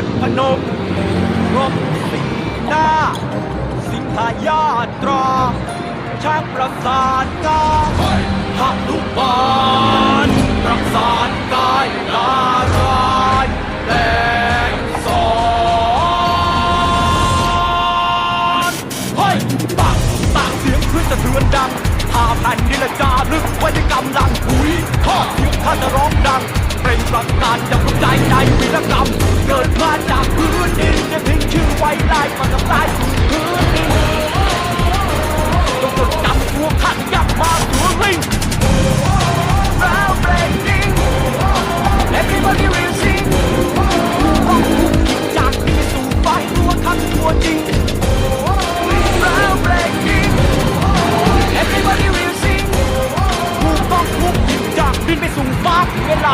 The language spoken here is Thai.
พพนมรบสิงหน้า สิงหายาตรา ช้างประสานกายหักลุกบานประสานกายนารายณ์แดงสอนเฮ้ยปังปังเสียงคลื่นสะเทือนดังพาแผ่นดินและจารึกไว้ในกำลังหุยทอดเสียงข้าจะร้องดัง เป็นประกาศจากหัวใจ ต้องจดจตัวขัดยับมาตัวลิง Everybody will sing ห้องคุกกิจจากที่สู่ไฟตัวขัดตัวจริง Everybody will sing ผู้ต้องคุกกิจจากที่ไปสู่ฟ้าเวลา